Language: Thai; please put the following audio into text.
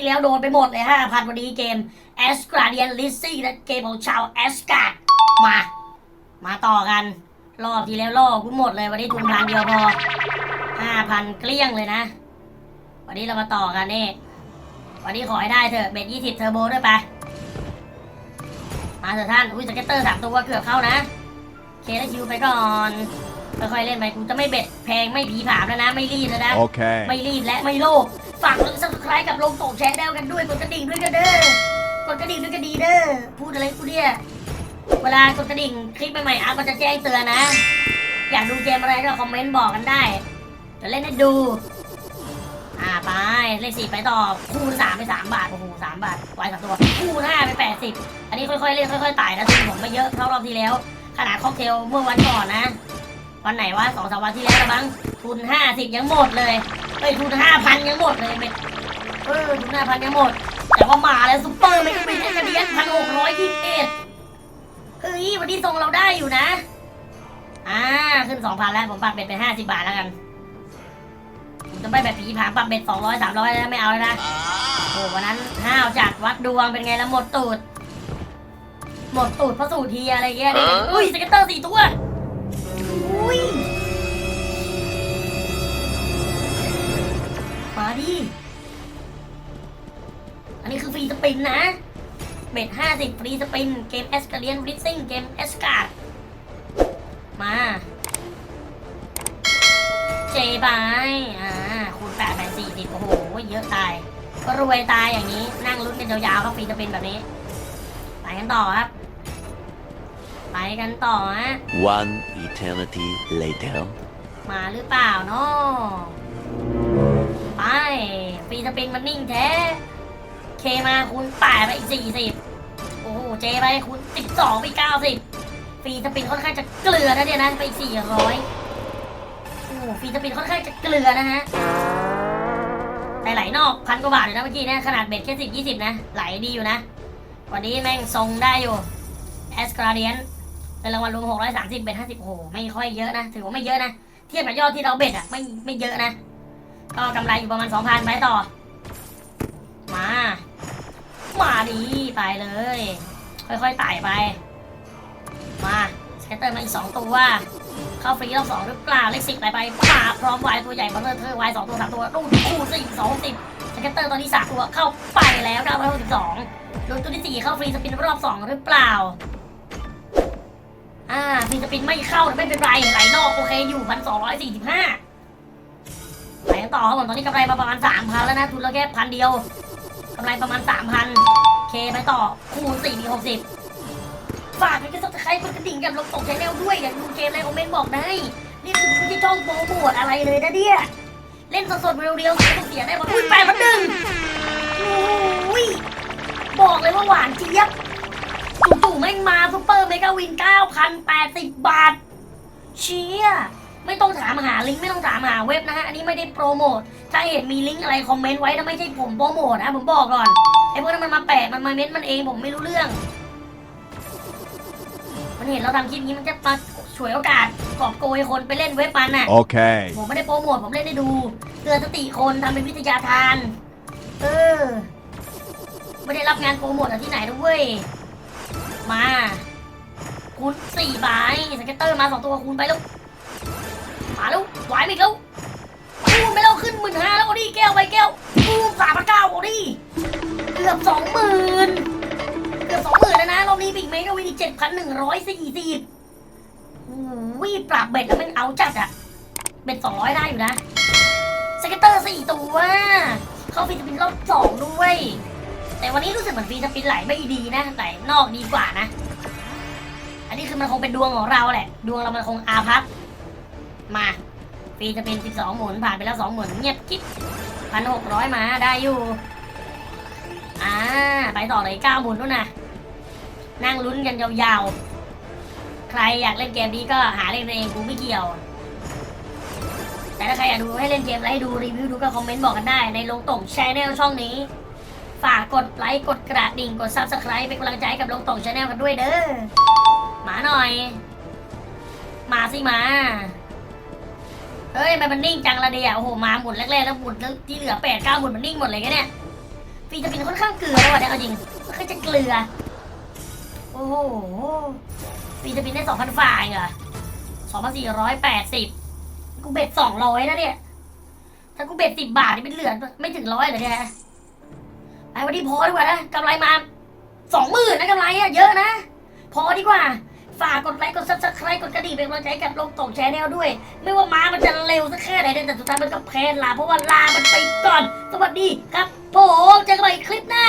ที่แล้วโดนไปหมดเลยห้าพันวันนี้เกม a s g r a d i a n l i s ซี่และเกมของชาวแอสการ์ดมา มาต่อกัน รอบที่แล้วล่อกูหมดเลยวันนี้ทุนพันเดียวพอห้าพันเกลี้ยงเลยนะ วันนี้เรามาต่อกันนี่วันนี้ขอให้ได้เถอะเบ็ดยี่สิบเทอร์โบด้วยไปมาเถอะท่าน อุ้ยสเก็ตเตอร์สามตัวเกือบเข้านะ เคแล้วคิวไปก่อนค่อยๆเล่นไปกูจะไม่เบ็ดแพงไม่ผีผามแล้วนะ ไม่รีบแล้วนะ Okay. ไม่รีบและไม่โลภ ฝากกดซับสไครต์กับลงโตกแชร์แนลกันด้วยกดกระดิ่งด้วยกันเด้อกดกระดิ่งด้วยกันดีเด้อพูดอะไรกูเนี่ยเวลากดกระดิ่งคลิปใหม่ๆอาร์ก็จะแจ้งเตือนนะ อยากดูเกมอะไรก็คอมเมนต์บอกกันได้จะเล่นให้ดู อ่าไปเลขสี่ไปต่อคูณสามไปสามบาทโอ้โหสามบาทไว้สามตัวคูณห้าไปแปดสิบอันนี้ค่อยๆเล่นค่อยๆไต่นะทุนผมไม่เยอะเท่ารอบที่แล้ว ขนาดค็อกเทลเมื่อวันก่อนนะวันไหนวะสองสามวันที่แล้วละมั้งทุนห้าสิบยังหมดเลย เอ้ทุนห้าพันยังหมดเลยเม็ดเออทุนห้าพันยังหมด แต่ว่ามาแล้วซุปเปอร์ไม่ก็เป็นแค่กระเดียนพันหกร้อยยี่สิบเอ็ดเฮ้ยวันนี้ทรงเราได้อยู่นะ อ่าขึ้นสองพันแล้วผมปรับเบ็ดเป็นห้าสิบบาทแล้วกันผมจะไม่แบบผีผางปรับเบ็ดสองร้อยสามร้อยแล้วไม่เอาแล้วนะโอ้วันนั้นห้าวจัดวัดดวงเป็นไงแล้วหมดตูด หมดตูดเพราะสูตรทีอะไรเงี้ยเนี่ยอุ้ยสเก็ตเตอร์สี่ตัวอุ้ย มาดิ อันนี้คือฟรีสปินนะ เบ็ดห้าสิบฟรีสปิน เกมเอสกาเลียนริซซิ่งเกมเอสการ์ดมา เจไปอ่าคูณแปดแปดสี่สิบโอ้โห เยอะตาย ก็รวยตายอย่างนี้ นั่งลุ้นกันยาวๆครับฟรีสปินแบบนี้ ไปกันต่อครับ ไปกันต่อฮะ One eternity later. มาหรือเปล่าเนาะ ไปฟรีสปินมันนิ่งแท้ เคมาคูณแปดไปอีกสี่สิบโอ้โหเจไปคูณสิบสองไปเก้าสิบฟรีสปินค่อนข้างจะเกลือนะเนี่ยนะไปอีกสี่ร้อยโอ้โหฟรีสปินค่อนข้างจะเกลือนะฮะไหลนอกพันกว่าบาทเลยนะเมื่อกี้เนะขนาดเบ็ดแค่สิบยี่สิบนะ ไหลดีอยู่นะ วันนี้แม่งทรงได้อยู่แอสกราเดียนเป็นรางวัลรวมหกร้อยสามสิบเบ็ดห้าสิบโอ้โหไม่ค่อยเยอะนะ ถือว่าไม่เยอะนะ เทียบกับยอดที่เราเบ็ดอะไม่ไม่เยอะนะ ก็กำไรอยู่ประมาณสองพันไปต่อ มา มาดีไปเลย ค่อยๆไต่ไป มาสเก็ตเตอร์มาอีกสองตัว เข้าฟรีรอบสองหรือเปล่าเลขสิบไหลไปป่าพร้อมวายตัวใหญ่บัลเลอร์เทอวายสองตัวสามตัวลูกคู่สี่สองสิบสเก็ตเตอร์ตอนนี้สามตัวเข้าไปแล้วเก้าร้อยหกสิบสองโดยตัวที่สี่เข้าฟรีสปินรอบสองหรือเปล่าอ่าฟรีสปินไม่เข้าไม่เป็นไรไหลนอกโอเคอยู่พันสองร้อยสี่สิบห้า ไปกันต่อครับผมตอนนี้กำไรประมาณสามพันแล้วนะทุนเราแค่พันเดียวกำไรประมาณสามพันเคไปต่อคูณสี่มีหกสิบฝากเป็นกระสับตะไคร้กดกระดิ่งกับลงตกชแนลด้วยอยากดูเกมอะไรคอมเมนต์บอกได้ นี่คือไม่ใช่ช่องโปรโมทอะไรเลยนะเนี่ยเล่นสดๆเรียวๆไม่ต้องเสียได้หมดอุ้ยแปดพันหนึ่งโอ้ยบอกเลยว่าหวานเจี๊ยบจู่ๆแม่งมาซุปเปอร์เมกาวิน 9,080 บาท เชี่ย ไม่ต้องถามหาลิงก์ไม่ต้องถามหาเว็บนะฮะอันนี้ไม่ได้โปรโมทถ้าเห็นมีลิงก์อะไรคอมเมนต์ไว้ถ้าไม่ใช่ผมโปรโมทนะผมบอกก่อนไอ้พวกนั้นมันมาแปะมันมาเม้นต์มันเองผมไม่รู้เรื่อง มันเห็นเราทำคลิปนี้มันจะมาฉวยโอกาสกอบโกยคนไปเล่นเว็บมันน่ะ Okay. ผมไม่ได้โปรโมทผมเล่นให้ดูเตือนสติคนทำเป็นวิทยาทาน เออ ไม่ได้รับงานโปรโมทจากที่ไหนด้วยมา คูณสี่ใบสเก็ตเตอร์มาสองตัวคูณไปแล้วมาแล้วไหวไหมแล้วคูณไปแล้วขึ้นหมื่นห้าแล้วดิแก้วไปแก้วคูณสามพันเก้าดิเกือบสองหมื่นเกือบสองหมื่นแล้วนะรอบนี้บิ๊กเมกวินอีกเจ็ดพันหนึ่งร้อยสี่สิบโอ้ยปรับเบ็ดแล้วมันเอาจัดอะเบ็ดสองร้อยได้อยู่นะสเก็ตเตอร์สี่ตัวเข้าฟิสปินรอบสองด้วยแต่วันนี้รู้สึกเหมือนฟรีสปินไหลไม่ดีนะไหลนอกดีกว่านะ อันนี้คือมันคงเป็นดวงของเราแหละ ดวงเรามันคงอาพับ มาฟรีสปินสิบสองหมุนผ่านไปแล้วสองหมุนเงียบกิ๊บพันหกร้อยมาได้อยู่ อ่า ไปต่อเลยเก้าหมุนนู่นนะนั่งลุ้นกันยาวๆ ใครอยากเล่นเกมนี้ก็หาเล่นเองกูไม่เกี่ยว แต่ถ้าใครอยากดูให้เล่นเกมอะไรให้ดูรีวิวดูก็คอมเมนต์บอกกันได้ ในลงต่งชแนลช่องนี้ ฝากกดไลค์กดกระดิ่งกด subscribe เป็นกำลังใจกับลงต่งชาแนลกันด้วยเด้อหมาหน่อย มาสิมา เฮ้ยทำไมมันนิ่งจังละเดียโอ้โหมาหมุนแรกๆแล้วหมุนแล้วที่เหลือแปดเก้าหมุนมันนิ่งหมดเลยแกเนี่ยปีจะเป็นค่อนข้างเกลือแล้วอะเนี่ยเอาจริงไม่ค่อยจะเกลือ โอ้โหปีจะเป็นได้สองพันฝ่ายเหรอสองพันสี่ร้อยแปดสิบกูเบ็ดสองร้อยนะเนี่ย ถ้ากูเบ็ดสิบบาทนี่เป็นเหลือไม่ถึงร้อยเลยเนี่ยไอ้วันนี้พอดีกว่านะกำไรมาสองหมื่นนะกำไรอะเยอะนะ พอดีกว่า ฝากกดไลค์กดซับสไครต์กดกระดิ่งเป็นกำลังใจให้กับลงตงแชนแนลด้วย ไม่ว่าม้ามันจะเร็วสักแค่ไหนเนี่ยแต่สุดท้ายมันก็แพ้ลาเพราะว่าลามันไปก่อน สวัสดีครับผมเจอกันใหม่คลิปหน้า